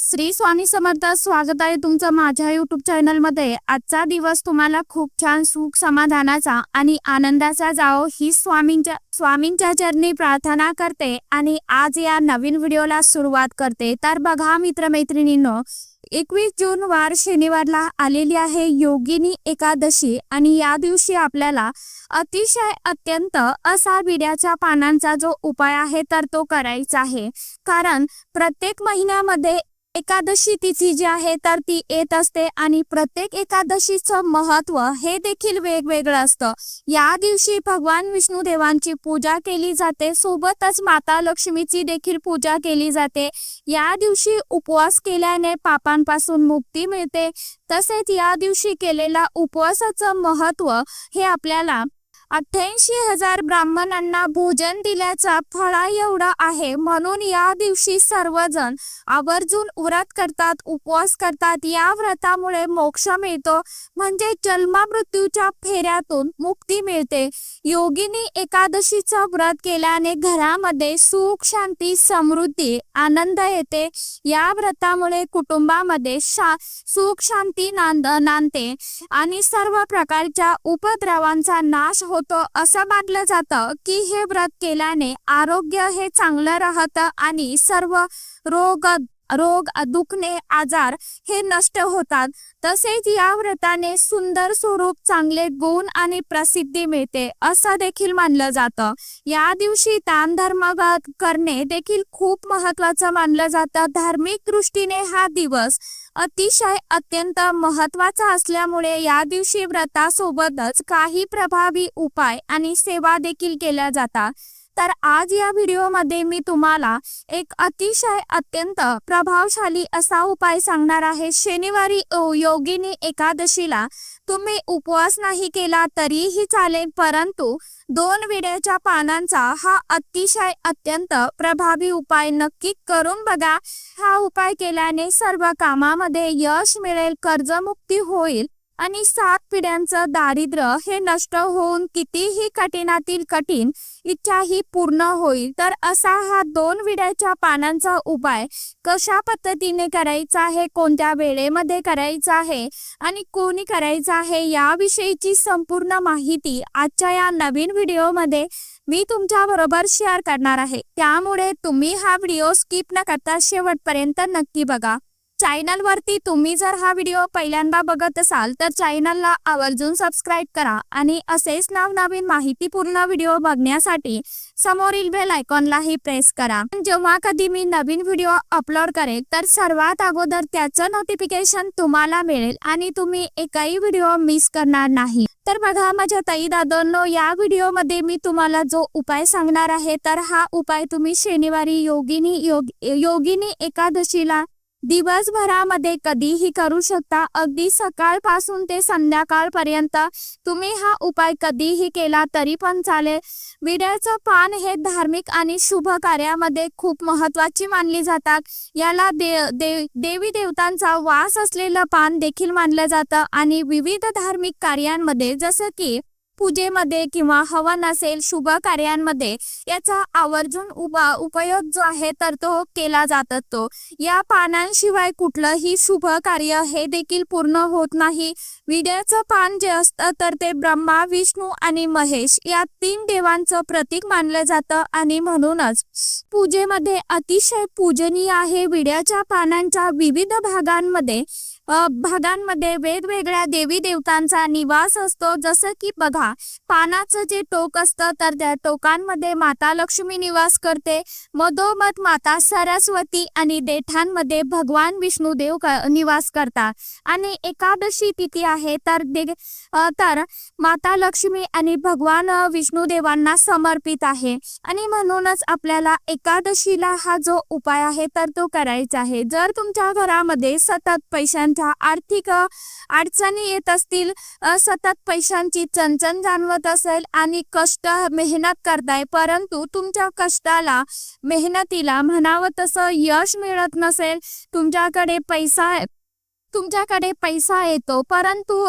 श्री स्वामी समर्थ स्वागत आहे तुमचं माझ्या युट्यूब चॅनलमध्ये आजचा दिवस तुम्हाला खूप छान सुख समाधानाचा आणि आनंदाचा जाओ ही स्वामींच्या स्वामींच्या चरणी प्रार्थना करते आणि आज या नवीन व्हिडिओला सुरुवात करते. तर बघा मित्रमैत्रिणींनो एकवीस जून वार शनिवारला आलेली आहे योगिनी एकादशी आणि या दिवशी आपल्याला अतिशय अत्यंत असा बिड्याच्या पानांचा जो उपाय आहे तर तो करायचा आहे. कारण प्रत्येक महिन्यामध्ये एकादशी तिथी जी आहे तर ती येत असते आणि प्रत्येक एकादशीचं महत्त्व हे देखील वेगवेगळं असतं. या दिवशी भगवान विष्णू देवांची पूजा केली जाते. सोबतच माता लक्ष्मीची देखील पूजा केली जाते. या दिवशी उपवास केल्याने पापांपासून मुक्ती मिळते. तसेच या दिवशी केलेला उपवासाचं महत्त्व हे आपल्याला अठ्ठ्याऐंशी हजार ब्राह्मणांना भोजन दिल्याचा फळा एवढा आहे म्हणून या दिवशी सर्वजण आवर्जून व्रत करतात उपवास करतात. या व्रतामुळे मोक्ष मिळतो. म्हणजे जन्ममृत्यूच्या फेऱ्यातून मुक्ती मिळते. योगिनी एकादशीचं व्रत केल्याने घरामध्ये सुख शांती समृद्धी आनंद येते. या व्रतामुळे कुटुंबामध्ये शा सुख शांती नांद नांदते आणि सर्व प्रकारच्या उपद्रवांचा नाश होतो. असं मानलं जातं की हे व्रत केल्याने आरोग्य हे चांगलं राहतं आणि सर्व रोग रोग दुखणे आजार हे नष्ट होतात. तसेच या व्रताने सुंदर स्वरूप चांगले गुण आणि प्रसिद्धी मिळते असं देखील मानलं जातं. या दिवशी दान धर्म करणे देखील खूप महत्वाचं मानलं जातं. धार्मिक दृष्टीने हा दिवस अतिशय अत्यंत महत्त्वाचा असल्यामुळे या दिवशी व्रतासोबतच काही प्रभावी उपाय आणि सेवा देखील केल्या जातात. तर आज या व्हिडिओमध्ये मी तुम्हाला एक अतिशय अत्यंत प्रभावशाली असा उपाय सांगणार आहे. शनिवारी योगिनी एकादशीला तुम्ही उपवास नाही केला तरीही चालेल परंतु दोन विड्याच्या पानांचा हा अतिशय अत्यंत प्रभावी उपाय नक्की करून बघा. हा उपाय केल्याने सर्व कामामध्ये यश मिळेल कर्जमुक्ती होईल. आणि सात पिढ्यांचं दारिद्र्य हे नष्ट होऊन कितीही कठीणातील कठीण इच्छा ही पूर्ण होईल तर असा हा दोन विड्याच्या पानांचा उपाय कशा पद्धतीने करायचा आहे कोणत्या वेळेमध्ये करायचा आहे आणि कोणी करायचा आहे याविषयीची संपूर्ण माहिती आजच्या या नवीन व्हिडिओमध्ये मी तुमच्या बरोबर शेअर करणार आहे. त्यामुळे तुम्ही हा व्हिडिओ स्किप न करता शेवटपर्यंत नक्की बघा. चॅनल वरती तुम्ही जर हा व्हिडिओ पहिल्यांदा बघत असाल तर चॅनलला आवर्जून सबस्क्राईब करा आणि असेच नवनवीन माहितीपूर्ण व्हिडिओ बघण्यासाठी समोरील बेल आयकॉनलाही प्रेस करा. जेव्हा कधी मी नवीन व्हिडिओ अपलोड करेल तर सर्वात अगोदर त्याचं नोटिफिकेशन तुम्हाला मिळेल आणि तुम्ही एकही व्हिडिओ मिस करणार नाही. तर बघा माझ्या ताई दादोंनो या व्हिडिओमध्ये मी तुम्हाला जो उपाय सांगणार आहे तर हा उपाय तुम्ही शनिवारी योगिनी योग योगिनी एकादशीला दिवसभरामध्ये कधीही करू शकता. अगदी सकाळपासून ते संध्याकाळपर्यंत तुम्ही हा उपाय कधीही केला तरी पण चालेल. विड्याचं पान हे धार्मिक आणि शुभ कार्यामध्ये खूप महत्वाची मानली जातात. याला दे, दे देवी देवतांचा वास असलेलं पान देखील मानलं जातं. आणि विविध धार्मिक कार्यांमध्ये जसं की पूजेमध्ये किंवा हवन असेल शुभ कार्यांमध्ये याचा आवर्जून उभा उपयोग जो आहे तर तो केला जात असतो. या पानांशिवाय कुठलंही शुभ कार्य हे देखील पूर्ण होत नाही. विड्याचं पान जे असतं तर ते ब्रह्मा विष्णू आणि महेश या तीन देवांचं प्रतीक मानलं जातं आणि म्हणूनच पूजेमध्ये अतिशय पूजनीय आहे. विड्याच्या पानांच्या विविध भागांमध्ये भागांमध्ये वेगवेगळ्या देवी देवतांचा निवास असतो. जसं की बघा पानाचं जे टोक असतं तर त्या टोकांमध्ये माता लक्ष्मी निवास करते. मधोमध माता सरस्वती आणि देठांमध्ये भगवान विष्णू देव निवास करतात. आणि एकादशी तिथी आहे तर दे तर माता लक्ष्मी आणि भगवान विष्णू देवांना समर्पित आहे. आणि म्हणूनच आपल्याला एकादशीला हा जो उपाय आहे तर तो करायचा आहे. जर तुमच्या घरामध्ये सतत मोठ्या आर्थिक अडचणी येत असतील सतत पैशांची चणचण जाणवत असेल आणि कष्ट मेहनत करताय परंतु तुमच्या कष्टाला मेहनतीला म्हणावं तसं यश मिळत नसेल तुमच्याकडे पैसा तुमच्याकडे पैसा येतो परंतु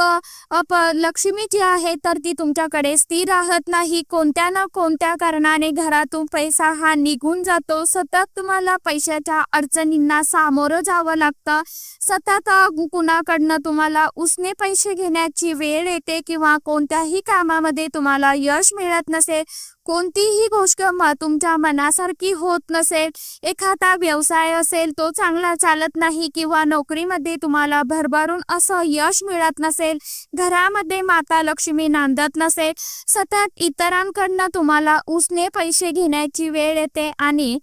लक्ष्मी जी आहे तर ती तुमच्याकडे स्थिर राहत नाही. कोणत्या ना कोणत्या कारणाने घरातून पैसा हा निघून जातो. सतत तुम्हाला पैशाच्या अडचणींना सामोरं जावं लागतं. सतत कुणाकडनं तुम्हाला उसने पैसे घेण्याची वेळ येते किंवा कोणत्याही कामामध्ये तुम्हाला यश मिळत नसेल. कोणतीही गोष्ट तुमच्या मनासारखी होत नसेल. एखादा व्यवसाय असेल तो चांगला चालत नाही किंवा नोकरीमध्ये तुम्हाला भरभरून असं यश मिळत नसेल घरामध्ये माता लक्ष्मी नांदत नसेल सतत इतरांकडनं तुम्हाला उसने पैसे घेण्याची वेळ येते आणि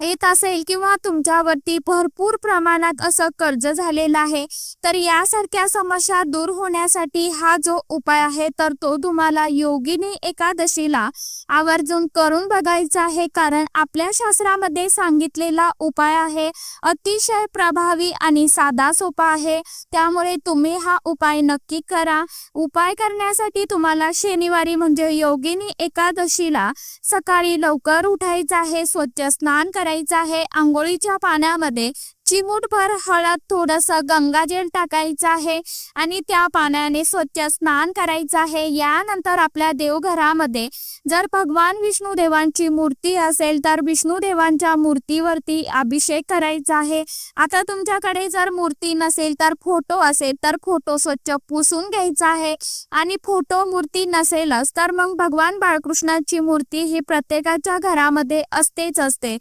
येत असेल किंवा तुमच्यावरती भरपूर प्रमाणात असं कर्ज झालेलं आहे तर यासारख्या समस्या दूर होण्यासाठी हा जो उपाय आहे तर तो तुम्हाला योगिनी एकादशीला आवर्जून करून बघायचा आहे. कारण आपल्या शास्त्रामध्ये सांगितलेला उपाय आहे अतिशय प्रभावी आणि साधा सोपा आहे. त्यामुळे तुम्ही हा उपाय नक्की करा. उपाय करण्यासाठी तुम्हाला शनिवारी म्हणजे योगिनी एकादशीला सकाळी लवकर उठायचं आहे. स्वच्छ स्नान करायचं आहे. आंघोळीच्या पाण्यामध्ये चिमूटभर हळद थोडंसं गंगाजल टाकायचं आहे आणि त्या पाण्याने स्वच्छ स्नान करायचं आहे. यानंतर आपल्या देवघरामध्ये जर भगवान विष्णू देवांची मूर्ती असेल तर विष्णू देवांच्या मूर्तीवरती अभिषेक करायचा आहे. आता तुमच्याकडे जर मूर्ती नसेल तर फोटो असेल तर फोटो स्वच्छ पुसून घ्यायचा आहे. आणि फोटो मूर्ती नसेलच तर मग भगवान बाळकृष्णाची मूर्ती ही प्रत्येकाच्या घरामध्ये असतेच असते.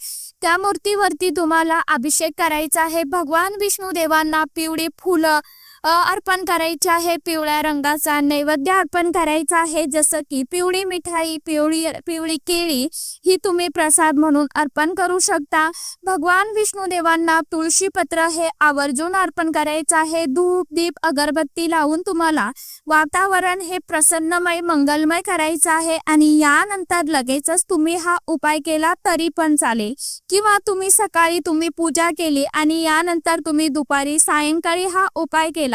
त्या मूर्तीवरती तुम्हाला अभिषेक करायचा आहे. भगवान विष्णू देवांना पिवळी फुलं अर्पण करायचे आहे पिवळ्या रंगाचा नैवेद्य अर्पण करायचा आहे जसं की पिवळी मिठाई पिवळी पिवळी केळी ही तुम्ही प्रसाद म्हणून अर्पण करू शकता. भगवान विष्णू देवांना तुळशी पत्र हे आवर्जून अर्पण करायचं आहे. धूप दीप अगरबत्ती लावून तुम्हाला वातावरण हे प्रसन्नमय मंगलमय करायचं आहे आणि यानंतर लगेचच तुम्ही हा उपाय केला तरी पण चालेल. किंवा तुम्ही सकाळी तुम्ही पूजा केली आणि यानंतर तुम्ही दुपारी सायंकाळी हा उपाय केला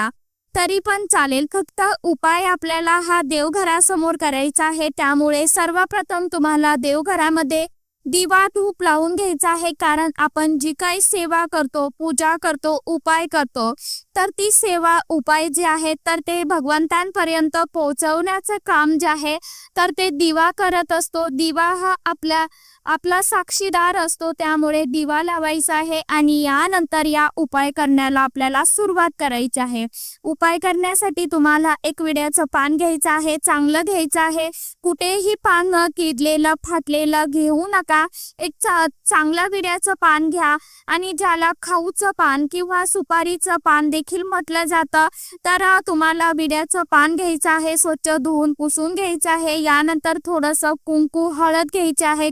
तरी पण चालेल. फक्त उपाय आपल्याला हा देवघरासमोर करायचा आहे. त्यामुळे सर्वप्रथम तुम्हाला देवघरामध्ये दिवा धूप लावून घ्यायचा आहे. कारण आपण जी काही सेवा करतो पूजा करतो उपाय करतो तर ती सेवा उपाय जे आहे तर ते भगवंतांपर्यंत पोहोचवण्याचं काम जे आहे तर ते दिवा करत असतो. दिवा हा आपल्या आपला साक्षीदार असतो त्यामुळे दिवा लावायचा आहे आणि यानंतर या उपाय करण्याला आपल्याला सुरुवात करायची आहे. उपाय करण्यासाठी तुम्हाला एक विड्याचं पान घ्यायचं आहे चांगलं घ्यायचं आहे. कुठेही पान न किडलेलं फाटलेलं घेऊ नका. एक चा चांगलं विड्याचं पान घ्या आणि ज्याला खाऊचं पान किंवा सुपारीचं पान देखील म्हटलं जातं तर तुम्हाला विड्याचं पान घ्यायचं आहे स्वच्छ धुवून पुसून घ्यायचं आहे. यानंतर थोडंसं कुंकू हळद घ्यायचे आहे.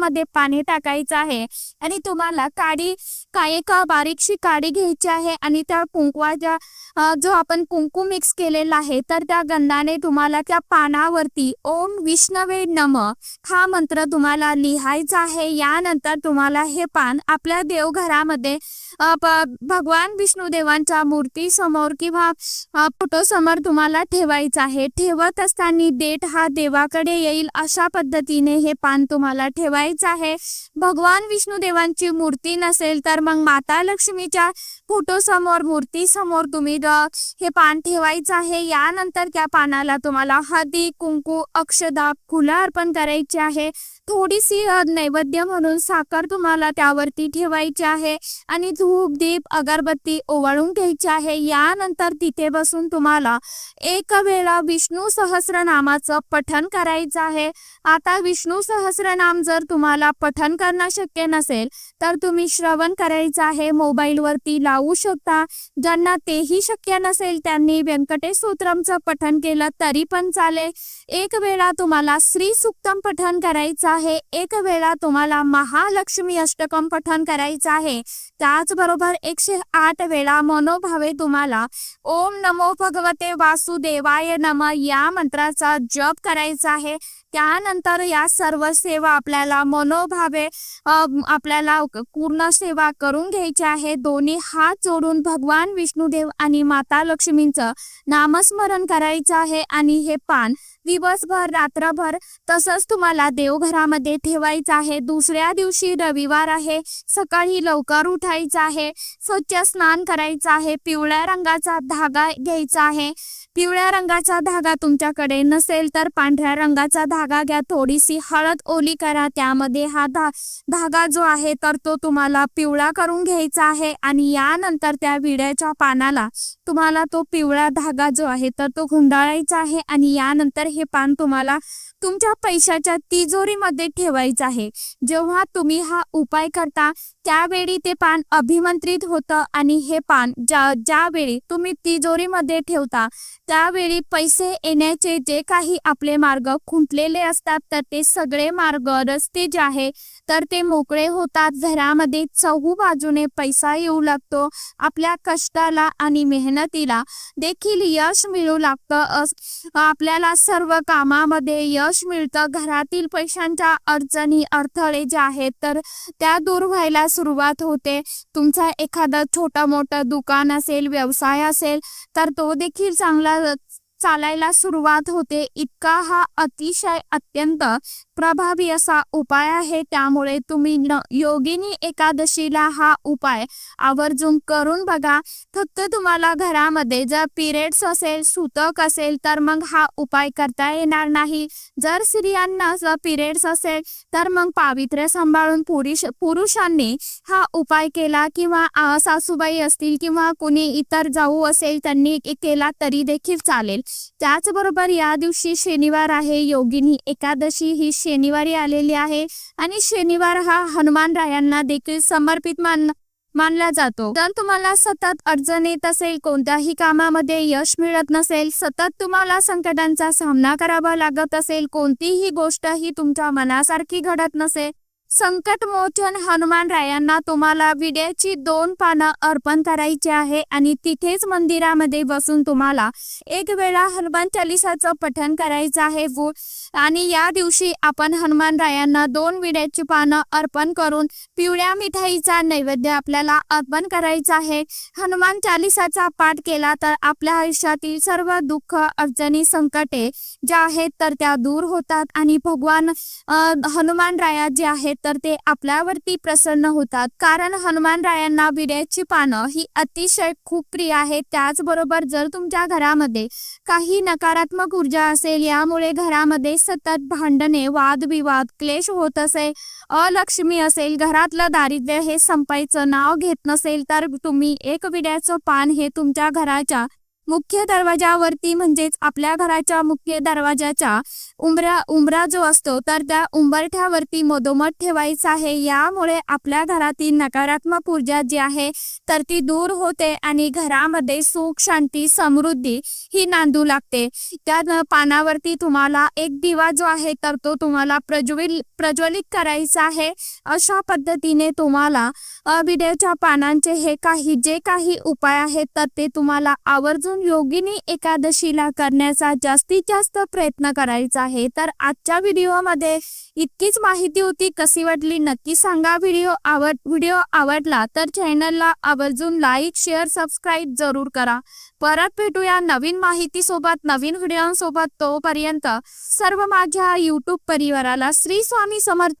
कुंकवामध्ये पाणी टाकायचं आहे. आणि तुम्हाला काडी का एक बारीकशी काडी घ्यायची आहे आणि त्या कुंकवाच्या जो आपण कुंकू मिक्स केलेला आहे तर त्या गंधाने तुम्हाला त्या पानावरती ओम विष्णवे नम हा मंत्र तुम्हाला लिहायचा आहे. यानंतर तुम्हाला हे पान आपल्या देवघरामध्ये भगवान प- भगवान विष्णुदेवांच्या मूर्ती समोर किंवा फोटो समोर तुम्हाला ठेवायचं आहे. ठेवत असताना डेट हा देवाकडे येईल अशा पद्धतीने हे पान तुम्हाला ठेवायचं आहे. भगवान विष्णुदेवांची मूर्ती नसेल तर मग माता लक्ष्मीच्या फोटो समोर मूर्ती समोर तुम्ही हे पान ठेवायचं आहे. यानंतर त्या पानाला तुम्हाला हळदी कुंकू अक्षदा फुलं अर्पण करायची आहे. थोडीशी नैवेद्य म्हणून साखर तुम्हाला त्यावरती ठेवायची आहे आणि धूप दीप अगरबत्ती ओवाळून घ्यायची आहे. यानंतर तिथे बसून तुम्हाला एक वेळा विष्णू सहस्रनामाचं पठण करायचं आहे. आता विष्णू सहस्रनाम जर तुम्हाला पठण करणं शक्य नसेल तर तुम्ही श्रवण करायचं आहे. मोबाईलवरती लावू शकता. ज्यांना तेही शक्य नसेल त्यांनी व्यंकटेश सूत्रमचं पठण केलं तरी पण चालेल. एक वेळा तुम्हाला श्री सुक्तम पठन करायचं आहे एक वेळा तुम्हाला महालक्ष्मी अष्टकम पठन करायचं आहे. त्याचबरोबर एकशे आठ वेळा मनोभावे तुम्हाला ओम नमो भगवते वासुदेवाय नम या मंत्राचा जप करायचा आहे. त्यानंतर या सर्व सेवा आपल्याला मनोभावे आपल्याला पूर्ण सेवा करून घ्यायची आहे. दोन्ही हात जोडून भगवान विष्णुदेव आणि माता लक्ष्मींचं नामस्मरण करायचं आहे आणि हे पान दिवसभर रात्रभर तसंच तुम्हाला देवघरामध्ये ठेवायचं आहे. दुसऱ्या दिवशी रविवार आहे. सकाळी लवकर उठायचं आहे. स्वच्छ स्नान करायचं आहे. पिवळ्या रंगाचा धागा घ्यायचा आहे. पिवळ्या रंगाचा धागा तुमच्याकडे नसेल तर पांढऱ्या रंगाचा धागा धागा घ्या थोडीशी हळद ओली करा त्यामध्ये हा धा धागा जो आहे तर तो तुम्हाला पिवळा करून घ्यायचा आहे आणि यानंतर त्या विड्याच्या पानाला तुम्हाला तो पिवळा धागा जो आहे तर तो गुंडाळायचा आहे आणि यानंतर हे पान तुम्हाला तुमच्या पैशाच्या तिजोरीमध्ये ठेवायचं आहे. जेव्हा तुम्ही हा उपाय करता त्यावेळी ते पान अभिमंत्रित होतं आणि हे पान ज्या ज्यावेळी तुम्ही तिजोरीमध्ये ठेवता त्यावेळी पैसे येण्याचे जे काही आपले मार्ग खुंटलेले असतात तर ते सगळे मार्ग रस्ते जे आहे तर ते मोकळे होतात. घरामध्ये चहू बाजूने पैसा येऊ लागतो आपल्या कष्टाला आणि मेहनतीला देखील यश मिळू लागतं. आपल्याला सर्व कामामध्ये यश मिळतं. घरातील पैशांच्या अडचणी अडथळे जे आहेत तर त्या दूर व्हायला सुरुवात होते. तुमचा एखादा छोटा मोठा दुकान असेल व्यवसाय असेल तर तो देखील चांगला चालायला सुरुवात होते. इतका हा अतिशय अत्यंत प्रभावी असा उपाय आहे. त्यामुळे तुम्ही योगिनी एकादशीला हा उपाय आवर्जून करून बघा. फक्त तुम्हाला घरामध्ये जर पिरियड्स असेल सुतक असेल तर मग हा उपाय करता येणार नाही. जर स्त्रियांना जर पिरियड्स असेल तर मग पावित्र्य सांभाळून पुरुष पुरुषांनी हा उपाय केला किंवा सासूबाई असतील किंवा कोणी इतर जाऊ असेल त्यांनी केला तरी देखील चालेल. त्याचबरोबर या दिवशी शनिवार आहे. योगिनी एकादशी ही शनिवारी आलेली आहे आणि शनिवार हा हनुमान रायांना देखील समर्पित मान मानला जातो. जर तुम्हाला सतत अडचण येत असेल कोणत्याही कामामध्ये यश मिळत नसेल सतत तुम्हाला संकटांचा सामना करावा लागत असेल कोणतीही गोष्ट ही तुमच्या मनासारखी घडत नसेल संकट मोचन हनुमान तुम्हाला विड्याची दोन पानं अर्पण करायची आहे आणि तिथेच मंदिरामध्ये बसून तुम्हाला एक वेळा हनुमान चालिसाचं पठण करायचं आहे व आणि या दिवशी आपण हनुमानरायांना दोन विड्याची पानं अर्पण करून पिवळ्या मिठाईचा नैवेद्य आपल्याला अर्पण करायचा आहे. हनुमान चालिसाचा पाठ केला तर आपल्या आयुष्यातील सर्व दुःख अडचणी संकटे ज्या आहेत तर त्या दूर होतात आणि भगवान हनुमानराया हनुमान जे आहेत तर ते आपल्यावरती प्रसन्न होतात. कारण हनुमान रायांना विड्याची पानं ही अतिशय खूप प्रिय आहे त्याचबरोबर जर तुमच्या घरामध्ये काही नकारात्मक ऊर्जा असेल यामुळे घरामध्ये सतत भांडणे वादविवाद क्लेश होत असेल अलक्ष्मी असेल घरातलं दारिद्र्य हे संपायचं नाव घेत नसेल तर तुम्ही एक विड्याचं पान हे तुमच्या घराच्या मुख्य दरवाजावरती म्हणजेच आपल्या घराच्या मुख्य दरवाजाच्या उंबरा उंबरा जो असतो तर त्या उंबरठ्यावरती मधोमध ठेवायचा आहे. यामुळे आपल्या घरातील नकारात्मक ऊर्जा जी आहे तर ती दूर होते आणि घरामध्ये सुख शांती समृद्धी ही नांदू लागते. त्या पानावरती तुम्हाला एक दिवा जो आहे तर तो तुम्हाला प्रज्वल प्रज्वलित करायचा आहे. अशा पद्धतीने तुम्हाला अ, पानांचे हे काही जे काही उपाय आहेत तर ते तुम्हाला आवर्जून योगिनी एकादशीला करण्याचा जास्तीत जास्त प्रयत्न करायचा आहे तर आजच्या व्हिडिओमध्ये इतकीच माहिती होती. कशी वाटली नक्की सांगा. व्हिडिओ आवड व्हिडिओ आवडला तर चॅनलला आवर्जून लाईक शेअर सबस्क्राईब जरूर करा. परत भेटूया नवीन माहिती सोबत नवीन व्हिडिओसोबत तोपर्यंत सर्व माझ्या युट्यूब परिवाराला श्री स्वामी समर्थ